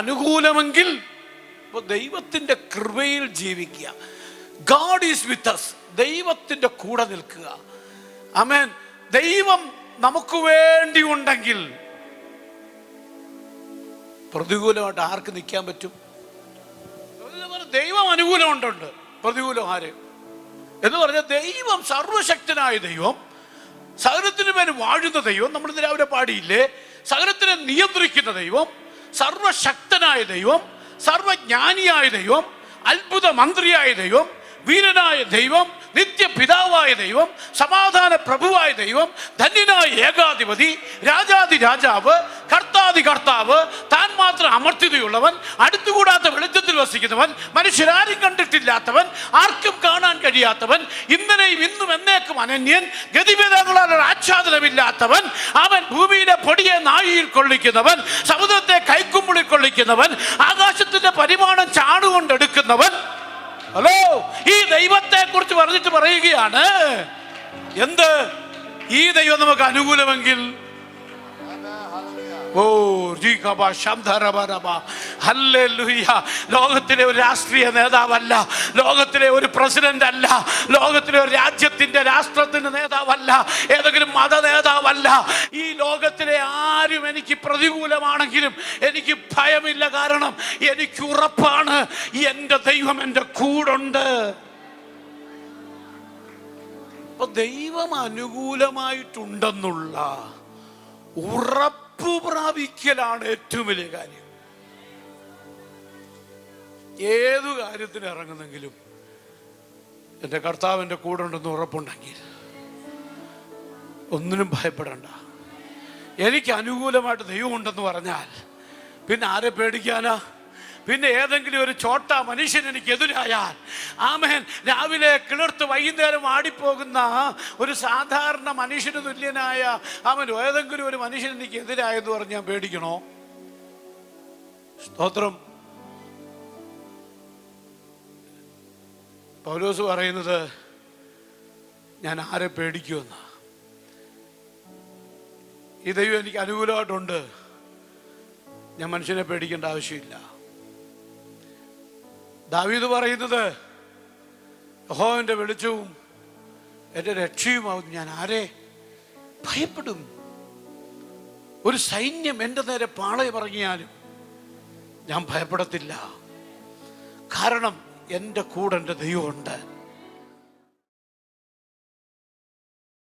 അനുകൂലമെങ്കിൽ ദൈവത്തിന്റെ കൃപയിൽ ജീവിക്കുക. ഗാഡ് ഈസ് വിത്ത് അസ് ദൈവത്തിന്റെ കൂടെ നിൽക്കുക. അമേൻ ദൈവം നമുക്ക് വേണ്ടി ഉണ്ടെങ്കിൽ പ്രതികൂലമായിട്ട് ആർക്ക് നിൽക്കാൻ പറ്റും? ദൈവം അനുകൂലമുണ്ടുണ്ട് പ്രതികൂലം ആര്? എന്ന് പറഞ്ഞാൽ ദൈവം സർവശക്തനായ ദൈവം സകലത്തിന് മേൽ വാഴുന്ന ദൈവം നമ്മൾ രാവിലെ പാടിയില്ലേ? സകലത്തിനെ നിയന്ത്രിക്കുന്ന ദൈവം സർവശക്തനായ ദൈവം സർവജ്ഞാനിയായ ദൈവം അത്ഭുത മന്ത്രിയായ ദൈവം വീരനായ ദൈവം നിത്യപിതാവായ ദൈവം സമാധാന പ്രഭുവായ ദൈവം ധന്യനായ ഏകാധിപതി രാജാതി രാജാവ് കർത്താതി കർത്താവ് താൻ മാത്രം അമർത്യതയുള്ളവൻ അടുത്തുകൂടാത്ത വെളിച്ചത്തിൽ വസിക്കുന്നവൻ മനുഷ്യരാരും കണ്ടിട്ടില്ലാത്തവൻ ആർക്കും കാണാൻ കഴിയാത്തവൻ ഇന്നലെയും ഇന്നും എന്നേക്കും അനന്യൻ ഗതിഭേദങ്ങളാൽ ഒരു ആച്ഛാദനമില്ലാത്തവൻ അവൻ ഭൂമിയിലെ പൊടിയെ നായിയിൽ കൊള്ളിക്കുന്നവൻ സമുദ്രത്തെ കൈക്കുമ്പിളിൽ കൊള്ളിക്കുന്നവൻ ആകാശത്തിന്റെ പരിമാണം ചാടുകൊണ്ടെടുക്കുന്നവൻ ഹലോ ഈ ദൈവത്തെ കുറിച്ച് പറഞ്ഞിട്ട് പറയുകയാണ് എന്ത്? ഈ ദൈവം നമുക്ക് അനുകൂലമെങ്കിൽ ലോകത്തിലെ ഒരു രാഷ്ട്രീയ നേതാവല്ല. ലോകത്തിലെ ഒരു പ്രസിഡന്റ് അല്ല ലോകത്തിലെ ഒരു രാജ്യത്തിന്റെ രാഷ്ട്രത്തിന്റെ നേതാവല്ല. ഏതെങ്കിലും മത നേതാവല്ല. ഈ ലോകത്തിലെ ആരും എനിക്ക് പ്രതികൂലമാണെങ്കിലും എനിക്ക് ഭയമില്ല. കാരണം എനിക്ക് ഉറപ്പാണ്. എന്റെ ദൈവം എന്റെ കൂടുണ്ട്. ദൈവം അനുകൂലമായിട്ടുണ്ടെന്നുള്ള ഉറപ്പ് പ്രാപിക്കലാണ് ഏറ്റവും വലിയ കാര്യം. ഏതു കാര്യത്തിന് ഇറങ്ങുന്നെങ്കിലും എന്റെ കർത്താവിന്റെ കൂടെ ഉണ്ടെന്ന് ഉറപ്പുണ്ടെങ്കിൽ ഒന്നിനും ഭയപ്പെടണ്ട. എനിക്ക് അനുകൂലമായിട്ട് ദൈവം ഉണ്ടെന്ന് പറഞ്ഞാൽ പിന്നെ ആരെ പേടിക്കാനാ? പിന്നെ ഏതെങ്കിലും ഒരു ചോട്ട മനുഷ്യൻ എനിക്ക് എതിരായാൽ ആമേൻ രാവിലെ കിളിർത്ത് വൈകുന്നേരം ആടിപ്പോകുന്ന ഒരു സാധാരണ മനുഷ്യന് തുല്യനായ അവൻ ഏതെങ്കിലും ഒരു മനുഷ്യൻ എനിക്ക് എതിരായെന്ന് പറഞ്ഞ് ഞാൻ പേടിക്കണോ? സ്തോത്രം. പൗലോസ് പറയുന്നത് ഞാൻ ആരെ പേടിക്കുമെന്ന്? ഈ ദൈവം എനിക്ക് അനുകൂലമായിട്ടുണ്ട്. ഞാൻ മനുഷ്യനെ പേടിക്കേണ്ട ആവശ്യമില്ല. ദാവീദ് പറയുന്നത് യഹോവന്റെ വെളിച്ചവും എന്റെ രക്ഷയുമാവും ഞാൻ ആരെ? ഭയപ്പെടും. ഒരു സൈന്യം എന്റെ നേരെ പാളയമിറങ്ങിയാലും ഞാൻ ഭയപ്പെടത്തില്ല. കാരണം എന്റെ കൂടെ എന്റെ ദൈവമുണ്ട്.